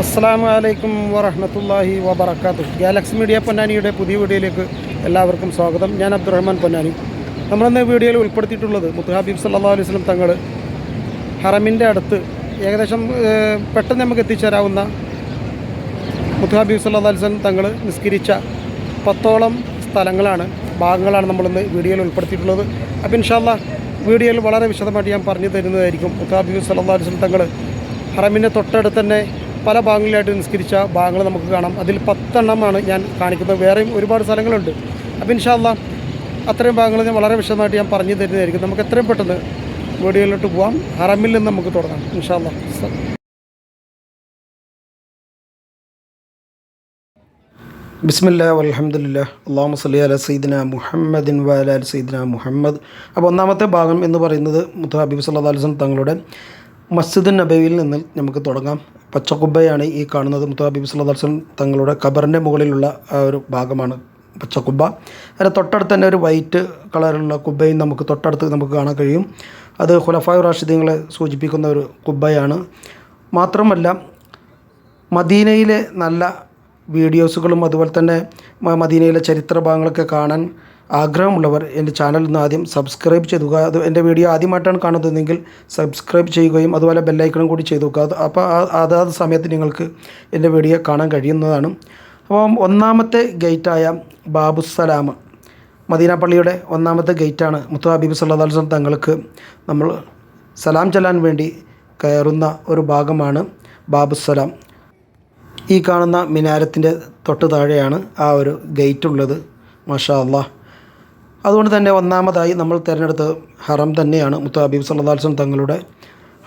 അസ്സാം വലൈക്കും വറഹമത്തല്ലാഹി വബർക്കാത്തു ഗാലക്സി മീഡിയ പൊന്നാനിയുടെ പുതിയ വീഡിയോയിലേക്ക് എല്ലാവർക്കും സ്വാഗതം. ഞാൻ അബ്ദുറഹ്മാൻ പൊന്നാനി. നമ്മളിന്ന് വീഡിയോയിൽ ഉൾപ്പെടുത്തിയിട്ടുള്ളത് മുത്തുഹാബീബ് സല്ലാ അലൈഹി സ്വലം തങ്ങൾ ഹറമിന്റെ അടുത്ത് ഏകദേശം പെട്ടെന്ന് നമുക്ക് എത്തിച്ചേരാവുന്ന മുത്തുഹാബീബ് സല്ലാ അലൈഹി സ്വലം തങ്ങൾ നിസ്കരിച്ച പത്തോളം സ്ഥലങ്ങളാണ് ഭാഗങ്ങളാണ് നമ്മളിന്ന് വീഡിയോയിൽ ഉൾപ്പെടുത്തിയിട്ടുള്ളത്. അപ്പോൾ ഇൻഷാല്ല വീഡിയോയിൽ വളരെ വിശദമായിട്ട് ഞാൻ പറഞ്ഞു തരുന്നതായിരിക്കും. മുത്തുഹാബീബ് സല്ലാ അലൈഹി സ്വലം തങ്ങൾ ഹറമിന്റെ തൊട്ടടുത്ത് തന്നെ പല ഭാഗങ്ങളിലായിട്ട് നിസ്കരിച്ച ഭാഗങ്ങൾ നമുക്ക് കാണാം. അതിൽ പത്തെണ്ണമാണ് ഞാൻ കാണിക്കുന്നത്. വേറെയും ഒരുപാട് സ്ഥലങ്ങളുണ്ട്. അപ്പോൾ ഇൻഷാല്ല അത്രയും ഭാഗങ്ങൾ ഞാൻ വളരെ വിശദമായിട്ട് ഞാൻ പറഞ്ഞു തരുന്നതായിരിക്കും. നമുക്ക് എത്രയും പെട്ടെന്ന് വീഡിയോയിലോട്ട് പോകാം ഹറമിൽ നിന്ന് നമുക്ക് തുടങ്ങാം. ഇൻഷാല്ല ബിസ്മില്ല അലഹമുല്ല അള്ളാഹു സല്ലി അല സീദിന മുഹമ്മദിൻ വാല സീദിന മുഹമ്മദ്. അപ്പോൾ ഒന്നാമത്തെ ഭാഗം എന്ന് പറയുന്നത് മുത്ത ഹബീബ് സല്ലാ തങ്ങളുടെ മസ്ജിദ് നബവിയിൽ നിന്ന് നമുക്ക് തുടങ്ങാം. പച്ചക്കുബ്ബയാണ് ഈ കാണുന്നത്. മുത്ത ഹബീബ് സല്ലാ തങ്ങളുടെ ഖബറിന്റെ മുകളിലുള്ള ഒരു ഭാഗമാണ് പച്ചക്കുബ്ബ അതിന്റെ തൊട്ടടുത്ത് തന്നെ ഒരു വൈറ്റ് കളറിലുള്ള കുബ്ബയും നമുക്ക് തൊട്ടടുത്ത് നമുക്ക് കാണാൻ കഴിയും. അത് ഖുലഫായ റാഷിദീങ്ങളെ സൂചിപ്പിക്കുന്ന ഒരു കുബ്ബയാണ് മാത്രമല്ല മദീനയിലെ നല്ല വീഡിയോസുകളും അതുപോലെ തന്നെ മദീനയിലെ ചരിത്ര ഭാഗങ്ങളൊക്കെ കാണാൻ ആഗ്രഹമുള്ളവർ എന്റെ ചാനൽ ഒന്ന് ആദ്യം സബ്സ്ക്രൈബ് ചെയ്യുക അത് എന്റെ വീഡിയോ ആദ്യമായിട്ടാണ് കാണുന്നതെങ്കിൽ സബ്സ്ക്രൈബ് ചെയ്യുകയും അതുപോലെ ബെല്ലൈക്കണും കൂടി ചെയ്തു നോക്കുക അത് അപ്പോൾ അതാത് സമയത്ത് നിങ്ങൾക്ക് എന്റെ വീഡിയോ കാണാൻ കഴിയുന്നതാണ്. അപ്പോൾ ഒന്നാമത്തെ ഗേറ്റായ ബാബുസലാം മദീന പള്ളിയുടെ ഒന്നാമത്തെ ഗേറ്റാണ് മുത്തു ഹബീബ് സല്ലാ വസല്ലം തങ്ങൾക്ക് നമ്മൾ സലാം ചെല്ലാൻ വേണ്ടി കയറുന്ന ഒരു ഭാഗമാണ് ബാബുസലാം ഈ കാണുന്ന മിനാരത്തിന്റെ തൊട്ട് താഴെയാണ് ആ ഒരു ഗേറ്റ് ഉള്ളത്. മാഷാ അള്ളാഹ്. അതുകൊണ്ട് തന്നെ ഒന്നാമതായി നമ്മൾ തിരഞ്ഞെടുത്ത ഹറം തന്നെയാണ് മുത്തഹബീബ് സല്ലാസ്ലം തങ്ങളുടെ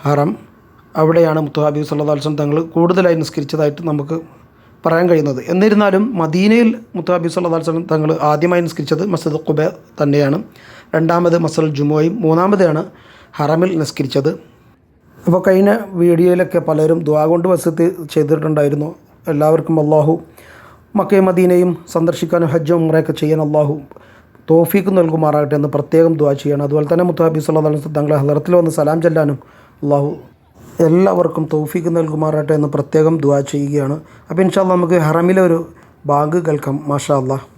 ഹറം. അവിടെയാണ് മുത്തഹബീബ് സല്ലാസ്ലം തങ്ങൾ കൂടുതലായി നിസ്കരിച്ചതായിട്ട് നമുക്ക് പറയാൻ കഴിയുന്നത്. എന്നിരുന്നാലും മദീനയിൽ മുത്തഹബീബ് സല്ലാസ്ലം തങ്ങൾ ആദ്യമായി നിസ്കരിച്ചത് മസ്ജിദ് ഖുബ തന്നെയാണ്. രണ്ടാമത് മസൽ ജുമോയും മൂന്നാമതാണ് ഹറമിൽ നിസ്കരിച്ചത്. അപ്പോൾ കഴിഞ്ഞ വീഡിയോയിലൊക്കെ പലരും ദ്വാ കൊണ്ട് വസത്ത് ചെയ്തിട്ടുണ്ടായിരുന്നു. എല്ലാവർക്കും അള്ളാഹു മക്കയും മദീനയും സന്ദർശിക്കാനും ഹജ്ജും ഉമ്രയൊക്കെ ചെയ്യാൻ അള്ളാഹു തോഫീക്ക് നൽകുമാറാകട്ടെ എന്ന് പ്രത്യേകം ദ്വാ ചെയ്യണം. അതുപോലെ തന്നെ മുത്താബി സല്ലാ തങ്ങളെ ഹലറത്തിൽ വന്ന് സലാം ചെല്ലാനും അള്ളാഹു എല്ലാവർക്കും തൗഫീക്ക് നൽകുമാറാകട്ടെ എന്ന് പ്രത്യേകം ദ്വാ ചെയ്യുകയാണ്. അപ്പോൾ ഇൻഷാല്ല നമുക്ക് ഹറമിലെ ഒരു ബാങ്ക് കേൾക്കാം. മാഷാ അള്ളാഹ്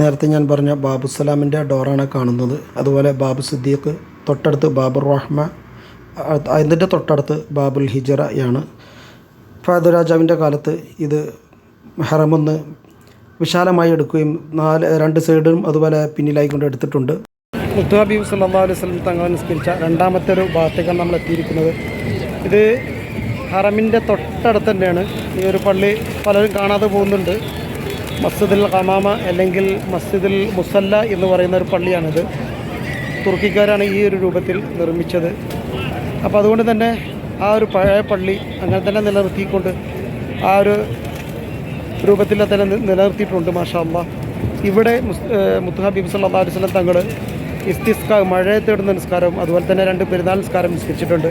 നേരത്തെ ഞാൻ പറഞ്ഞ ബാബു സലാമിന്റെ ഡോറാണ് കാണുന്നത്. അതുപോലെ ബാബു സിദ്ദീഖ് തൊട്ടടുത്ത് ബാബുർ റഹ്മ അത് അതിന്റെ തൊട്ടടുത്ത് ബാബുൽ ഹിജറയാണ് ഫഹദ് രാജാവിന്റെ കാലത്ത് ഇത് ഹറമൊന്ന് വിശാലമായി എടുക്കുകയും നാല് രണ്ട് സൈഡും അതുപോലെ പിന്നിലായി കൊണ്ട് എടുത്തിട്ടുണ്ട്. മുത്തു സല്ലാ അലൈഹി സ്വലം തങ്ങൾ നിസ്കരിച്ച രണ്ടാമത്തെ ഒരു ഭാഗത്തേക്കാണ് നമ്മൾ എത്തിയിരിക്കുന്നത്. ഇത് ഹറമിന്റെ തൊട്ടടുത്ത് തന്നെയാണ്. ഈ ഒരു പള്ളി പലരും കാണാതെ പോകുന്നുണ്ട്. മസ്ജിദുൽ ഹമാമ അല്ലെങ്കിൽ മസ്ജിദുൽ മുസല്ല എന്ന് പറയുന്ന ഒരു പള്ളിയാണിത്. തുർക്കിക്കാരാണ് ഈ ഒരു രൂപത്തിൽ നിർമ്മിച്ചത്. അപ്പോൾ അതുകൊണ്ട് തന്നെ ആ ഒരു പഴയ പള്ളി അങ്ങനെ തന്നെ നിലനിർത്തിക്കൊണ്ട് ആ ഒരു രൂപത്തിൽ തന്നെ നിലനിർത്തിയിട്ടുണ്ട് മാഷാ അള്ളാ ഇവിടെ മുസ് ഏഹ് മുത്ത് ഹബീബ് സല്ലാ അലൈഹി വസ്ലം തങ്ങൾ ഇസ്തിസ്ക മഴയെ തേടുന്ന നിസ്കാരവും അതുപോലെ തന്നെ രണ്ട് പെരുന്നാൾ നിസ്കാരം നിസ്കരിച്ചിട്ടുണ്ട്.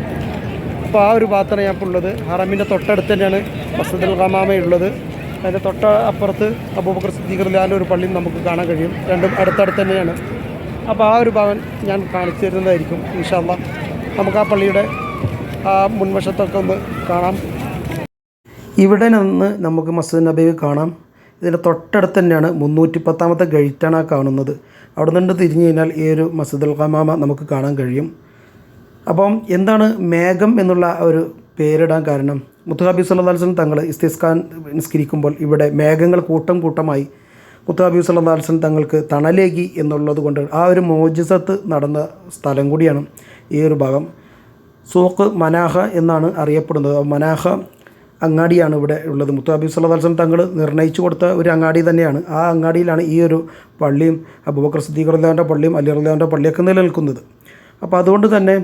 അപ്പോൾ ആ ഒരു ഭാഗത്താണ് ഞാൻ ഉള്ളത്. ഹറമിന്റെ തൊട്ടടുത്ത് തന്നെയാണ് മസ്ജിദുൽ ഖമാമയുള്ളത്. അതിന്റെ തൊട്ട അപ്പുറത്ത് അബൂബക്കർ സിദ്ദീഖർലാന്റെ ഒരു പള്ളിയും നമുക്ക് കാണാൻ കഴിയും. രണ്ടും അടുത്തടുത്ത് തന്നെയാണ്. അപ്പോൾ ആ ഒരു ഭാഗം ഞാൻ കാണിച്ചു തരുന്നതായിരിക്കും ഇൻഷാല്ല നമുക്ക് ആ പള്ളിയുടെ ആ മുൻവശത്തൊക്കെ ഒന്ന് കാണാം. ഇവിടെ നിന്ന് നമുക്ക് മസ്ജിദ് നബി കാണാം. ഇതിന്റെ തൊട്ടടുത്ത് തന്നെയാണ് മുന്നൂറ്റി പത്താമത്തെ ഗഴിറ്റാണ് ആ കാണുന്നത്. അവിടെ നിന്ന് തിരിഞ്ഞു കഴിഞ്ഞാൽ ഈ ഒരു മസ്ജിദുൽ ഖമാമ നമുക്ക് കാണാൻ കഴിയും. അപ്പം എന്താണ് മേഘം എന്നുള്ള ഒരു പേരിടാൻ കാരണം? മുത്തുഹാബി സല്ലാസ്ലം തങ്ങൾ ഇസ്തിസ്ഖാൻ നിസ്കരിക്കുമ്പോൾ ഇവിടെ മേഘങ്ങൾ കൂട്ടം കൂട്ടമായി മുത്തുഹാബി സല്ലാസ്ലം തങ്ങൾക്ക് തണലേകി എന്നുള്ളത് കൊണ്ട് ആ ഒരു മോജിസത്ത് നടന്ന സ്ഥലം കൂടിയാണ് ഈ ഒരു ഭാഗം. സൂഖ് മനാഹ എന്നാണ് അറിയപ്പെടുന്നത്. മനാഹ അങ്ങാടിയാണ് ഇവിടെ ഉള്ളത്. മുത്തുഹാബി സല്ലാ അലിസ്ലം തങ്ങൾ നിർണയിച്ചു കൊടുത്ത ഒരു അങ്ങാടി തന്നെയാണ്. ആ അങ്ങാടിയിലാണ് ഈ ഒരു പള്ളിയും അബൂബക്കർ സിദ്ദീഖ് പള്ളിയും അലി റളിയല്ലാഹുവിന്റെ പള്ളിയൊക്കെ നിലനിൽക്കുന്നത്. അപ്പോൾ അതുകൊണ്ട് തന്നെ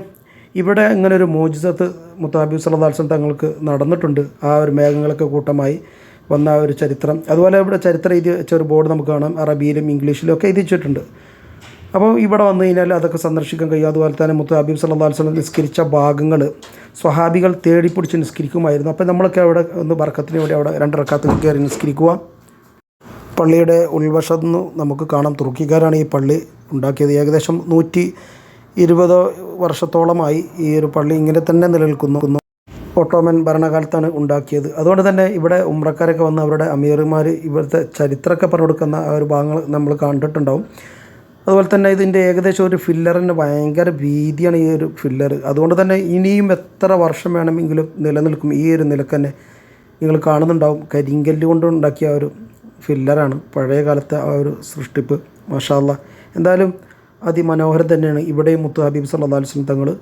ഇവിടെ ഇങ്ങനെ ഒരു മോജിസത്ത് മുത്താബി സലദാൽസൻ തങ്ങൾക്ക് നടന്നിട്ടുണ്ട്. ആ ഒരു മേഘങ്ങളൊക്കെ കൂട്ടമായി വന്ന ആ ഒരു ചരിത്രം. അതുപോലെ ഇവിടെ ചരിത്രം എഴുതി വെച്ച ഒരു ബോർഡ് നമുക്ക് കാണാം. അറബിയിലും ഇംഗ്ലീഷിലും ഒക്കെ എഴുതി വെച്ചിട്ടുണ്ട് അപ്പോൾ ഇവിടെ വന്നു കഴിഞ്ഞാൽ അതൊക്കെ സന്ദർശിക്കാൻ കഴിയും. അതുപോലെ തന്നെ മുത്തു ഹബീബ് വസല്ലം നിസ്കരിച്ച ഭാഗങ്ങൾ സ്വഹാബികൾ തേടിപ്പിടിച്ച് നിസ്കരിക്കുമായിരുന്നു. അപ്പോൾ നമ്മളൊക്കെ അവിടെ ഒന്ന് ബർക്കത്തിന് വേണ്ടി അവിടെ രണ്ട് റക്കാത്ത് കയറി നിസ്കരിക്കുക. പള്ളിയുടെ ഉൾവശം നമുക്ക് കാണാം. തുർക്കിക്കാരാണ് ഈ പള്ളി ഉണ്ടാക്കിയത്. ഏകദേശം നൂറ്റി ഇരുപത് വർഷത്തോളമായി ഈ ഒരു പള്ളി ഇങ്ങനെ തന്നെ നിലനിൽക്കുന്നു. ഓട്ടോമൻ ഭരണകാലത്താണ് ഉണ്ടാക്കിയത്. അതുകൊണ്ട് തന്നെ ഇവിടെ ഉമ്രക്കാരൊക്കെ വന്ന് അവരുടെ അമീർമാർ ഇവിടുത്തെ ചരിത്രമൊക്കെ പറഞ്ഞു കൊടുക്കുന്ന ആ ഒരു ഭാഗങ്ങൾ നമ്മൾ കണ്ടിട്ടുണ്ടാവും. അതുപോലെ തന്നെ ഇതിന്റെ ഏകദേശം ഒരു ഫില്ലറിന് ഭയങ്കര ഭീതിയാണ് ഈ ഒരു ഫില്ലർ അതുകൊണ്ട് തന്നെ ഇനിയും എത്ര വർഷം വേണമെങ്കിലും നിലനിൽക്കും. ഈ ഒരു നിലയ്ക്ക് തന്നെ നിങ്ങൾ കാണുന്നുണ്ടാവും. കരിങ്കല്ല് കൊണ്ട് ഉണ്ടാക്കിയ ഒരു ഫില്ലറാണ് പഴയ കാലത്തെ ആ ഒരു സൃഷ്ടിപ്പ്. മഷാല എന്തായാലും അതിമനോഹരം തന്നെയാണ്. ഇവിടെയും മുത്തു ഹബീബ് സല്ലല്ലാഹു അലൈഹി വസല്ലം തങ്ങൾ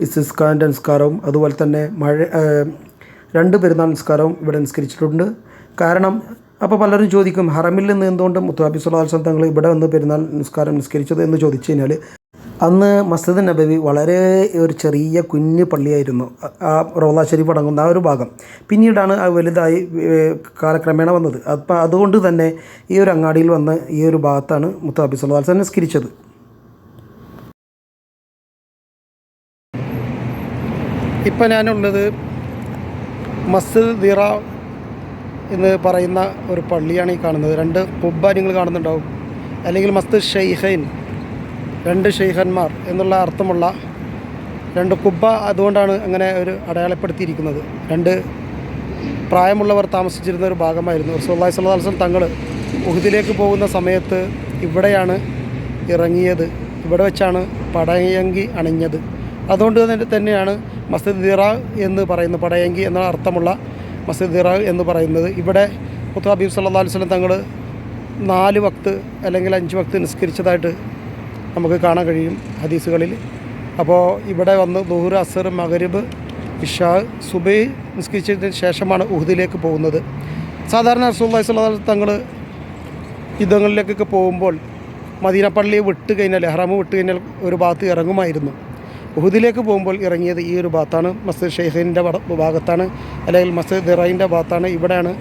ഇസ്തിസ്കാന്റെ നിസ്കാരവും അതുപോലെ തന്നെ മഴ രണ്ട് പെരുന്നാൾ നിസ്കാരവും ഇവിടെ നിസ്കരിച്ചിട്ടുണ്ട്. കാരണം അപ്പോൾ പലരും ചോദിക്കും ഹറമിൽ നിന്ന് എന്തുകൊണ്ട് മുത്തു ഹബീബ് സല്ലല്ലാഹു അലൈഹി വസല്ലം തങ്ങൾ ഇവിടെ വന്ന് പെരുന്നാൾ നിസ്കാരം നിസ്കരിച്ചത് എന്ന് ചോദിച്ചു കഴിഞ്ഞാൽ അന്ന് മസ്ജിദ് നബവി വളരെ ഒരു ചെറിയ കുഞ്ഞു പള്ളിയായിരുന്നു. ആ- റോള ഷരീഫ് അടങ്ങുന്ന ആ ഒരു ഭാഗം. പിന്നീടാണ് ആ വലുതായി കാലക്രമേണ വന്നത്. അപ്പം അതുകൊണ്ട് തന്നെ ഈ ഒരു അങ്ങാടിയിൽ വന്ന് ഈ ഒരു ഭാഗത്താണ് മുത്തു ഹബീബ് സല്ലല്ലാഹു അലൈഹി നിസ്കരിച്ചത്. ഇപ്പം ഞാനുള്ളത് മസ്ജിദ് ദിറ എന്ന് പറയുന്ന ഒരു പള്ളിയാണ് ഈ കാണുന്നത്. രണ്ട് കുബ്ബ നിങ്ങൾ കാണുന്നുണ്ടാവും. അല്ലെങ്കിൽ മസ്ജിദ് ഷെയ്ഖൈൻ രണ്ട് ഷെയ്ഖന്മാർ എന്നുള്ള അർത്ഥമുള്ള രണ്ട് കുബ്ബ അതുകൊണ്ടാണ് അങ്ങനെ ഒരു അടയാളപ്പെടുത്തിയിരിക്കുന്നത്. രണ്ട് പ്രായമുള്ളവർ താമസിച്ചിരുന്ന ഒരു ഭാഗമായിരുന്നു. റസൂള്ളി വസല്ലം തങ്ങൾ ഉഹുദിലേക്ക് പോകുന്ന സമയത്ത് ഇവിടെയാണ് ഇറങ്ങിയത്. ഇവിടെ വെച്ചാണ് പടയങ്കി അണിഞ്ഞത്. അതുകൊണ്ട് തന്നെ തന്നെയാണ് മസ്ജിദ് ദിറ എന്ന് പറയുന്നത് പടയങ്കി എന്ന അർത്ഥമുള്ള മസ്ജിദ് ദിറ എന്ന് പറയുന്നത്. ഇവിടെ പുത്ര ഹബീബ് സല്ലാ അലൈഹി വസല്ലം തങ്ങൾ നാല് വക്ത് അല്ലെങ്കിൽ അഞ്ച് വക്ത് നിസ്കരിച്ചതായിട്ട് നമുക്ക് കാണാൻ കഴിയും ഹദീസുകളിൽ. അപ്പോൾ ഇവിടെ വന്ന് ദുഹൂർ അസർ മഗരിബ് ഇഷാ സുബൈ നിസ്കരിച്ചതിന് ശേഷമാണ് ഉഹുദിലേക്ക് പോകുന്നത്. സാധാരണ അലൈഹി വസല്ലം തങ്ങൾ യുദ്ധങ്ങളിലേക്കൊക്കെ പോകുമ്പോൾ മദീന പള്ളി വിട്ട് കഴിഞ്ഞാൽ ഹറമ് വിട്ട് കഴിഞ്ഞാൽ ഒരു ഭാഗത്ത് ഇറങ്ങുമായിരുന്നു. ഉഹുദിലേക്ക് പോകുമ്പോൾ ഇറങ്ങിയത് ഈ ഒരു ഭാഗത്താണ്. മസ്ജിദ് ഷെയ്ഖിന്റെ ഭാഗത്താണ്. അല്ലെങ്കിൽ മസ്ജിദ് ദിറൈന്റെ ഭാഗത്താണ്. ഇവിടെയാണ്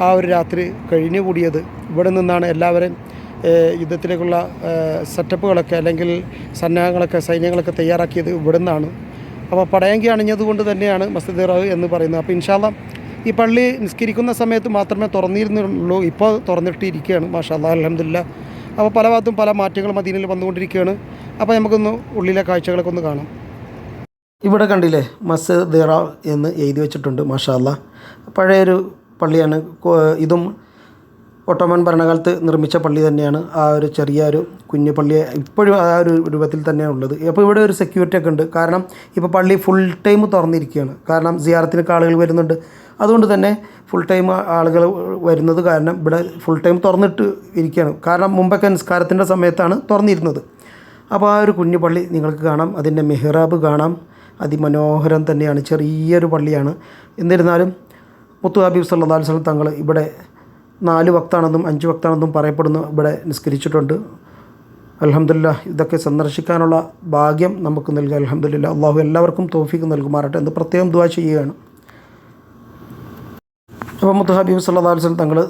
ആ ഒരു രാത്രി കഴിഞ്ഞുകൂടിയത്. ഇവിടെ നിന്നാണ് എല്ലാവരും യുദ്ധത്തിലേക്കുള്ള സെറ്റപ്പുകളൊക്കെ അല്ലെങ്കിൽ സന്നാഹങ്ങളൊക്കെ സൈന്യങ്ങളൊക്കെ തയ്യാറാക്കിയത് ഇവിടെ നിന്നാണ് അപ്പോൾ പടയങ്കി അണിഞ്ഞതുകൊണ്ട് തന്നെയാണ് മസ്ജിദ് ദിറ എന്ന് പറയുന്നത്. അപ്പോൾ ഇൻഷാല്ല ഈ പള്ളി നിസ്കരിക്കുന്ന സമയത്ത് മാത്രമേ തുറന്നിരുന്നുള്ളൂ. ഇപ്പോൾ തുറന്നിട്ടിരിക്കുകയാണ്. മാഷാ അല്ലാ അലഹമില്ല അപ്പോൾ പല ഭാഗത്തും പല മാറ്റങ്ങളും മദീനയിൽ വന്നുകൊണ്ടിരിക്കുകയാണ്. അപ്പോൾ നമുക്കൊന്ന് ഉള്ളിലെ കാഴ്ചകളൊക്കെ ഒന്ന് കാണാം. ഇവിടെ കണ്ടില്ലേ മസ്ജിദ് ദിറ എന്ന് എഴുതി വെച്ചിട്ടുണ്ട് മാഷാ അല്ലാ പഴയൊരു പള്ളിയാണ്. ഇതും ഒട്ടോമൻ ഭരണകാലത്ത് നിർമ്മിച്ച പള്ളി തന്നെയാണ്. ആ ഒരു ചെറിയ ഒരു കുഞ്ഞു പള്ളി ഇപ്പോഴും ആ ഒരു രൂപത്തിൽ തന്നെയാണ് ഉള്ളത്. അപ്പോൾ ഇവിടെ ഒരു സെക്യൂരിറ്റി ഒക്കെ ഉണ്ട്. കാരണം ഇപ്പോൾ പള്ളി ഫുൾ ടൈം തുറന്നിരിക്കുകയാണ്. കാരണം സിയാറത്തിനൊക്കെ ആളുകൾ വരുന്നുണ്ട്. അതുകൊണ്ട് തന്നെ ഫുൾ ടൈം ആളുകൾ വരുന്നത് കാരണം ഇവിടെ ഫുൾ ടൈം തുറന്നിട്ട് ഇരിക്കുകയാണ്. കാരണം മുമ്പൊക്കെ നിസ്കാരത്തിന്റെ സമയത്താണ് തുറന്നിരുന്നത്. അപ്പോൾ ആ ഒരു കുഞ്ഞു പള്ളി നിങ്ങൾക്ക് കാണാം. അതിന്റെ മെഹ്റാബ് കാണാം. അതിമനോഹരം തന്നെയാണ്. ചെറിയൊരു പള്ളിയാണ്. എന്നിരുന്നാലും മുത്തു ഹബീബ് സല്ലാ തങ്ങൾ ഇവിടെ നാല് വക്താണെന്നും അഞ്ച് വക്താണെന്നും പറയപ്പെടുന്നു ഇവിടെ നിസ്കരിച്ചിട്ടുണ്ട്. അലഹമില്ല ഇതൊക്കെ സന്ദർശിക്കാനുള്ള ഭാഗ്യം നമുക്ക് നൽകുക. അലഹമില്ല അള്ളാഹു എല്ലാവർക്കും തോഫിക്ക് നൽകുമാറട്ടെ എന്ന് പ്രത്യേകം ദുവാ ചെയ്യുകയാണ്. അപ്പോൾ മുത്തു ഹബീബ് സല്ലാ തങ്ങൾ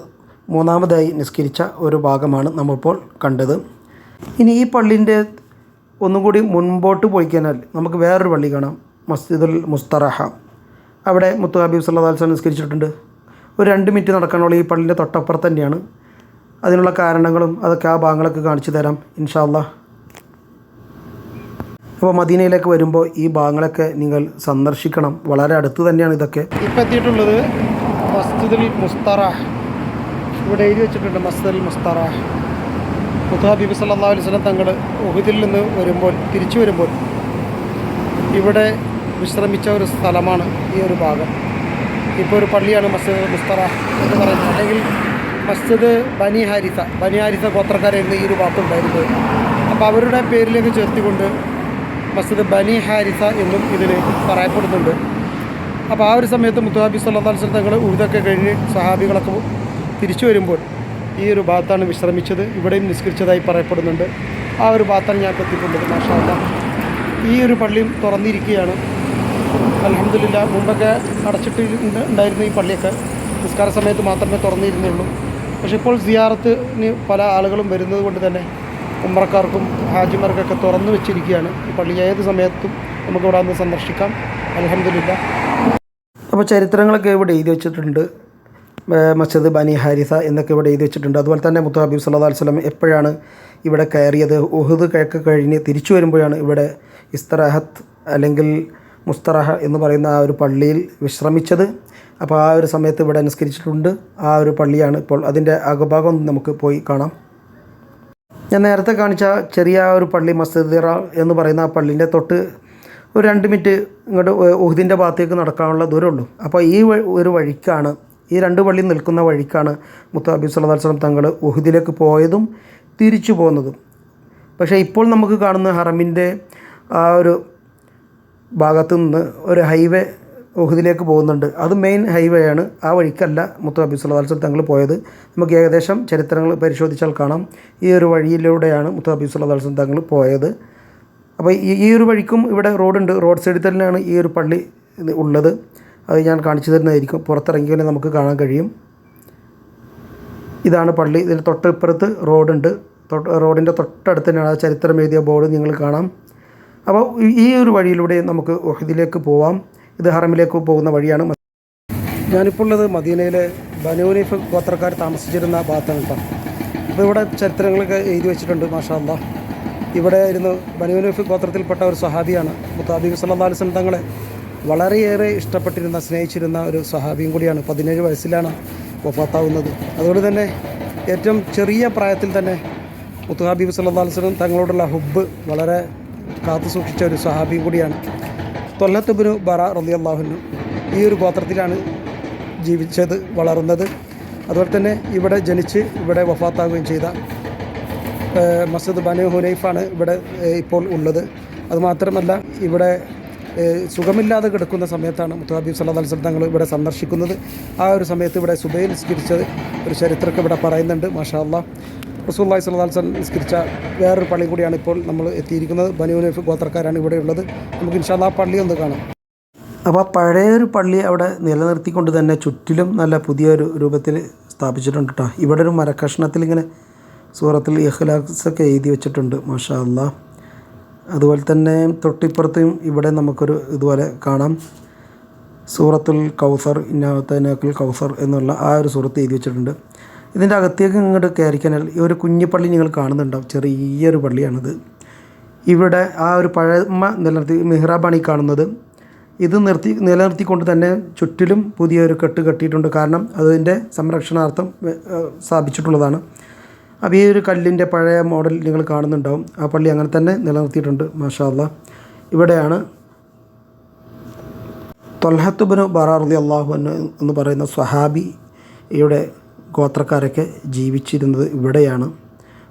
മൂന്നാമതായി നിസ്കരിച്ച ഒരു ഭാഗമാണ് നമ്മളിപ്പോൾ കണ്ടത്. ഇനി ഈ പള്ളിന്റെ ഒന്നും കൂടി മുൻപോട്ട് പോയി കഴിഞ്ഞാൽ നമുക്ക് വേറൊരു പള്ളി കാണാം. മസ്ജിദുൽ മുസ്തറഹ. അവിടെ മുത്തു ഹബീബ് സല്ലാ അലൈഹി വസല്ലം നിസ്കരിച്ചിട്ടുണ്ട്. ഒരു രണ്ട് മിനിറ്റ് നടക്കാനുള്ള ഈ പള്ളിന്റെ തൊട്ടപ്പുറത്ത് തന്നെയാണ്. അതിനുള്ള കാരണങ്ങളും അതൊക്കെ ആ ഭാഗങ്ങളൊക്കെ കാണിച്ചു തരാം ഇൻഷാല്ല അപ്പോൾ മദീനയിലേക്ക് വരുമ്പോൾ ഈ ഭാഗങ്ങളൊക്കെ നിങ്ങൾ സന്ദർശിക്കണം. വളരെ അടുത്ത് തന്നെയാണ് ഇതൊക്കെ. ഇപ്പം എത്തിയിട്ടുള്ളത് മസ്ജിദുൽ മുസ്തറ ഇവിടെ എഴുതി വെച്ചിട്ടുണ്ട് മസ്ജിദുൽ മുസ്തറാഹ്. മുത്ത് ഹബീബ് സല്ലാ അലൈഹി വസല്ലം തങ്ങൾ ഉഹുദിൽ നിന്ന് വരുമ്പോൾ തിരിച്ചു വരുമ്പോൾ ഇവിടെ വിശ്രമിച്ച ഒരു സ്ഥലമാണ് ഈ ഒരു ഭാഗം. ഇപ്പോൾ ഒരു പള്ളിയാണ് മസ്ജിദ് മുസ്തറ എന്ന് പറയുന്നത്. അല്ലെങ്കിൽ മസ്ജിദ് ബനി ഹാരിസ ബനി ഹാരിസ ഗോത്രക്കാരായിരുന്നു ഈ ഒരു ഭാഗത്തുണ്ടായിരുന്നത് അപ്പോൾ അവരുടെ പേരിലേക്ക് ചേർത്തിക്കൊണ്ട് മസ്ജിദ് ബനി ഹാരിസ എന്നും ഇതിന് പറയപ്പെടുന്നുണ്ട്. അപ്പോൾ ആ ഒരു സമയത്ത് മുത്തുഹാബി സല്ലാ അലിസ്ലം തങ്ങൾ ഉഴുതൊക്കെ കഴിഞ്ഞ് സഹാബികളൊക്കെ തിരിച്ചു വരുമ്പോൾ ഈ ഒരു ഭാഗത്താണ് വിശ്രമിച്ചത്. ഇവിടെയും നിസ്കരിച്ചതായി പറയപ്പെടുന്നുണ്ട്. ആ ഒരു ഭാഗത്താണ് ഞാൻ എത്തിക്കൊണ്ടത് മാഷാല്ല ഈ ഒരു പള്ളിയും തുറന്നിരിക്കുകയാണ്. അലഹമില്ല മുമ്പൊക്കെ അടച്ചിട്ട് ഉണ്ടായിരുന്ന ഈ പള്ളിയൊക്കെ നിസ്കാര സമയത്ത് മാത്രമേ തുറന്നിരുന്നുള്ളൂ. പക്ഷേ ഇപ്പോൾ സിയാറത്തിന് പല ആളുകളും വരുന്നത് കൊണ്ട് തന്നെ ഉമ്രക്കാർക്കും ഹാജിമാർക്കൊക്കെ തുറന്നു വെച്ചിരിക്കുകയാണ്. ഈ പള്ളി ഏത് സമയത്തും നമുക്ക് ഇവിടെ വന്ന് സന്ദർശിക്കാം. അലഹമില്ല അപ്പോൾ ചരിത്രങ്ങളൊക്കെ ഇവിടെ എഴുതി വെച്ചിട്ടുണ്ട്. മസ്ജിദ് ബനി ഹാരിസ എന്നൊക്കെ ഇവിടെ എഴുതി വെച്ചിട്ടുണ്ട്. അതുപോലെ തന്നെ മുത്തു ഹബീബ് സല്ലാ വസ്ലം എപ്പോഴാണ് ഇവിടെ കയറിയത്? ഉഹുദ് കിഴക്ക് കഴിഞ്ഞ് തിരിച്ചു വരുമ്പോഴാണ് ഇവിടെ ഇസ്തറാഹത്ത് അല്ലെങ്കിൽ മുസ്തറഹ എന്ന് പറയുന്ന ആ ഒരു പള്ളിയിൽ വിശ്രമിച്ചത്. അപ്പോൾ ആ ഒരു സമയത്ത് ഇവിടെ അനുസ്കരിച്ചിട്ടുണ്ട് ആ ഒരു പള്ളിയാണ് ഇപ്പോൾ അതിന്റെ അകഭാഗം നമുക്ക് പോയി കാണാം. ഞാൻ നേരത്തെ കാണിച്ച ചെറിയ ഒരു പള്ളി മസ്ജിദ് ഇറ എന്ന് പറയുന്ന ആ പള്ളിന്റെ തൊട്ട് ഒരു രണ്ട് മിനിറ്റ് ഇങ്ങോട്ട് ഉഹുദിന്റെ ഭാഗത്തേക്ക് നടക്കാനുള്ള ദൂരമുള്ളൂ. അപ്പോൾ ഈ ഒരു വഴിക്കാണ് ഈ രണ്ട് പള്ളി നിൽക്കുന്ന വഴിക്കാണ് മുത്താബി സല്ലല്ലാഹു അലൈഹി തങ്ങൾ ഉഹുദിലേക്ക് പോയതും തിരിച്ചു പോകുന്നതും പക്ഷേ ഇപ്പോൾ നമുക്ക് കാണുന്ന ഹറമിന്റെ ആ ഒരു ഭാഗത്തു നിന്ന് ഒരു ഹൈവേ ഉഹുദിലേക്ക് പോകുന്നുണ്ട്. അത് മെയിൻ ഹൈവേ ആണ്. ആ വഴിക്കല്ല മുത്തു സല്ലാ അലൈഹി തങ്ങൾ പോയത്. നമുക്ക് ഏകദേശം ചരിത്രങ്ങൾ പരിശോധിച്ചാൽ കാണാം. ഈ ഒരു വഴിയിലൂടെയാണ് മുത്തു സല്ലാ അലൈഹി തങ്ങൾ പോയത്. അപ്പോൾ ഈ ഈ ഒരു വഴിക്കും ഇവിടെ റോഡുണ്ട്. റോഡ് സൈഡിൽ തന്നെയാണ് ഈ ഒരു പള്ളി ഉള്ളത്. അത് ഞാൻ കാണിച്ചു തരുന്നതായിരിക്കും. പുറത്തിറങ്ങിയാൽ നമുക്ക് കാണാൻ കഴിയും. ഇതാണ് പള്ളി. ഇതിന്റെ തൊട്ടിപ്പുറത്ത് റോഡുണ്ട്. റോഡിന്റെ തൊട്ടടുത്ത് തന്നെയാണ് ആ ചരിത്രം എഴുതിയ ബോർഡ് നിങ്ങൾ കാണാം. അപ്പോൾ ഈ- ഒരു വഴിയിലൂടെ നമുക്ക് ഒഹദിലേക്ക് പോവാം. ഇത് ഹറമിലേക്ക് പോകുന്ന വഴിയാണ്. ഞാനിപ്പോൾ ഉള്ളത് മദീനയിലെ ബനൂനിഫ് ഗോത്രക്കാർ താമസിച്ചിരുന്ന ഭാഗത്താണ് കേട്ടോ. അപ്പോൾ ഇവിടെ ചരിത്രങ്ങളൊക്കെ എഴുതി വെച്ചിട്ടുണ്ട് മാഷാ ഇവിടെ ഇരുന്ന് ബനൂനിഫ് ഗോത്രത്തിൽപ്പെട്ട ഒരു സഹാബിയാണ്. മുത്താബി സല്ലാ അലിസ്ലം തങ്ങളെ വളരെയേറെ ഇഷ്ടപ്പെട്ടിരുന്ന സ്നേഹിച്ചിരുന്ന ഒരു സഹാബിയും കൂടിയാണ്. പതിനേഴ് വയസ്സിലാണ് വഫാത്താവുന്നത്. അതുകൊണ്ട് തന്നെ ഏറ്റവും ചെറിയ പ്രായത്തിൽ തന്നെ മുത്തുഹാബിബ് സല്ലാ തങ്ങളോടുള്ള ഹുബ്ബ് വളരെ കാത്തു സൂക്ഷിച്ച ഒരു സഹാബിയും കൂടിയാണ്. തൊല്ലത്തുബിനു ബറ റലിയല്ലാഹുനു ഈ ഒരു ഗോത്രത്തിലാണ് ജീവിച്ചത് വളർന്നത്. അതുപോലെ തന്നെ ഇവിടെ ജനിച്ച് ഇവിടെ വഫാത്താവുകയും ചെയ്ത മസ്ജിദ് ബനു ഹുനൈഫാണ് ഇവിടെ ഇപ്പോൾ ഉള്ളത്. അതുമാത്രമല്ല ഇവിടെ സുഖമില്ലാതെ കിടക്കുന്ന സമയത്താണ് മുത്തഹബീബ് സല്ലാ അലിസ്ലം തങ്ങൾ ഇവിടെ സന്ദർശിക്കുന്നത്. ആ ഒരു സമയത്ത് ഇവിടെ സുബൈൽ നിസ്കരിച്ചത് ഒരു ചരിത്രമൊക്കെ ഇവിടെ പറയുന്നുണ്ട് മാഷാ അല്ലാ റസൂല്ലായി സല്ലാ അലിസ്ലം നിസ്കരിച്ച വേറൊരു പള്ളി കൂടിയാണ് ഇപ്പോൾ നമ്മൾ എത്തിയിരിക്കുന്നത്. ബനു ഹുനൈഫ് ഗോത്രക്കാരാണ് ഇവിടെ ഉള്ളത്. നമുക്ക് ഇൻഷാല്ല ആ പള്ളി ഒന്ന് കാണാം. അപ്പോൾ പഴയൊരു പള്ളി അവിടെ നിലനിർത്തിക്കൊണ്ട് തന്നെ ചുറ്റിലും നല്ല പുതിയൊരു രൂപത്തിൽ സ്ഥാപിച്ചിട്ടുണ്ട് കേട്ടോ ഇവിടെ ഒരു മരക്കഷ്ണത്തിൽ ഇങ്ങനെ സൂറത്തിൽ ഇഖ്ലാസൊക്കെ എഴുതി വെച്ചിട്ടുണ്ട് മാഷാ അല്ലാ അതുപോലെ തന്നെ തൊട്ടിപ്പുറത്തും ഇവിടെ നമുക്കൊരു ഇതുപോലെ കാണാം. സൂറത്തുൽ കൗസർ ഇന്നാത്തനാക്കുൽ കൗസർ എന്നുള്ള ആ ഒരു സൂറത്ത് എഴുതി വെച്ചിട്ടുണ്ട്. ഇതിന്റെ അകത്തേക്ക് ഇങ്ങോട്ട് കയറിക്കനാൽ ഈ ഒരു കുഞ്ഞു പള്ളി നിങ്ങൾ കാണുന്നുണ്ടാവും. ചെറിയൊരു പള്ളിയാണിത്. ഇവിടെ ആ ഒരു പഴമ നിലനിർത്തി മെഹ്റാബാണ് കാണുന്നത്. ഇത് നിർത്തി നിലനിർത്തിക്കൊണ്ട് തന്നെ ചുറ്റിലും പുതിയൊരു കെട്ട് കെട്ടിയിട്ടുണ്ട്. കാരണം അതിന്റെ സംരക്ഷണാർത്ഥം സ്ഥാപിച്ചിട്ടുള്ളതാണ്. അപ്പോൾ ഈ ഒരു കല്ലിന്റെ പഴയ മോഡൽ നിങ്ങൾ കാണുന്നുണ്ടാവും. ആ പള്ളി അങ്ങനെ തന്നെ നിലനിർത്തിയിട്ടുണ്ട് മാഷാല്ല ഇവിടെയാണ് തൊൽഹത്തുബിന് ബറാർദി അള്ളാഹു എന്ന് പറയുന്ന സ്വഹാബിയുടെ ഗോത്രക്കാരൊക്കെ ജീവിച്ചിരുന്നത് ഇവിടെയാണ്.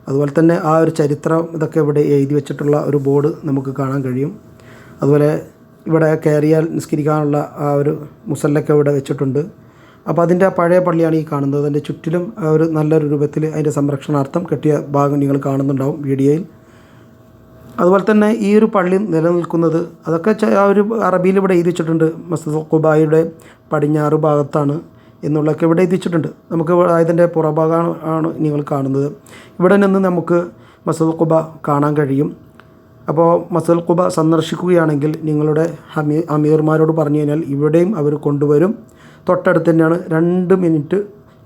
അതുപോലെ തന്നെ ആ ഒരു ചരിത്രം ഇതൊക്കെ ഇവിടെ എഴുതി വെച്ചിട്ടുള്ള ഒരു ബോർഡ് നമുക്ക് കാണാൻ കഴിയും. അതുപോലെ ഇവിടെ കയറിയാൽ നിസ്കരിക്കാനുള്ള ആ ഒരു മുസല്ലൊക്കെ ഇവിടെ വെച്ചിട്ടുണ്ട്. അപ്പോൾ അതിന്റെ ആ പഴയ പള്ളിയാണ് ഈ കാണുന്നത്. അതിന്റെ ചുറ്റിലും ഒരു നല്ലൊരു രൂപത്തിൽ അതിന്റെ സംരക്ഷണാർത്ഥം കെട്ടിയ ഭാഗം നിങ്ങൾ കാണുന്നുണ്ടാവും വീഡിയോയിൽ. അതുപോലെ തന്നെ ഈ ഒരു പള്ളി നിലനിൽക്കുന്നത് അതൊക്കെ ആ ഒരു അറബിയിൽ ഇവിടെ എഴുതിച്ചിട്ടുണ്ട് മസ്ജിദ് ഖുബായിയുടെ പടിഞ്ഞാറ് ഭാഗത്താണ് എന്നുള്ളതൊക്കെ ഇവിടെ എഴുതിച്ചിട്ടുണ്ട് നമുക്ക് അതിന്റെ പുറഭാഗമാണ് ആണ് നിങ്ങൾ കാണുന്നത്. ഇവിടെ നിന്ന് നമുക്ക് മസ്ജിദ് ഖുബ കാണാൻ കഴിയും. അപ്പോൾ മസ്ജിദ് ഖുബ സന്ദർശിക്കുകയാണെങ്കിൽ നിങ്ങളുടെ അമീർമാരോട് പറഞ്ഞു കഴിഞ്ഞാൽ ഇവിടെയും അവർ കൊണ്ടുവരും. തൊട്ടടുത്ത് തന്നെയാണ് രണ്ട് മിനിറ്റ്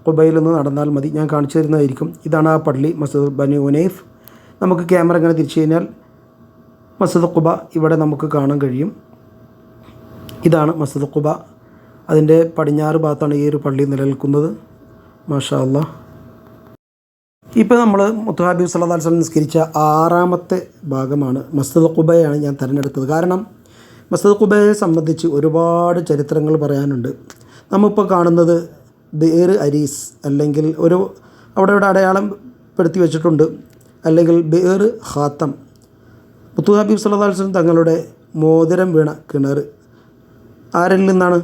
ഖുബയിൽ നിന്ന് നടന്നാൽ മതി. ഞാൻ കാണിച്ചു തരുന്നതായിരിക്കും. ഇതാണ് ആ പള്ളി മസ്ജിദ് ബനി ഉനൈഫ്. നമുക്ക് ക്യാമറ ഇങ്ങനെ തിരിച്ചു കഴിഞ്ഞാൽ മസ്ജിദ് ഖുബ ഇവിടെ നമുക്ക് കാണാൻ കഴിയും. ഇതാണ് മസ്ജിദ് ഖുബ. അതിന്റെ പടിഞ്ഞാറ് ഭാഗത്താണ് ഈ ഒരു പള്ളി നിലനിൽക്കുന്നത്. മാഷാ അല്ലാ ഇപ്പോൾ നമ്മൾ മുത്തുഹാബീബ് സല്ലാ വസ്ലം നിസ്കരിച്ച ആറാമത്തെ ഭാഗമാണ് മസ്ജിദ് ഖുബയാണ് ഞാൻ തിരഞ്ഞെടുത്തത്. കാരണം മസ്ജിദ് ഖുബയെ സംബന്ധിച്ച് ഒരുപാട് ചരിത്രങ്ങൾ പറയാനുണ്ട്. നമ്മളിപ്പോൾ കാണുന്നത് ബേർ അരീസ് അല്ലെങ്കിൽ ഒരു അവിടെ ഇവിടെ അടയാളം പെടുത്തി വെച്ചിട്ടുണ്ട്. അല്ലെങ്കിൽ ബേർ ഹാത്തം മുത്തു ഹബീബ് സല്ലാ തങ്ങളുടെ മോതിരം വീണ കിണർ. ആരിൽ നിന്നാണ്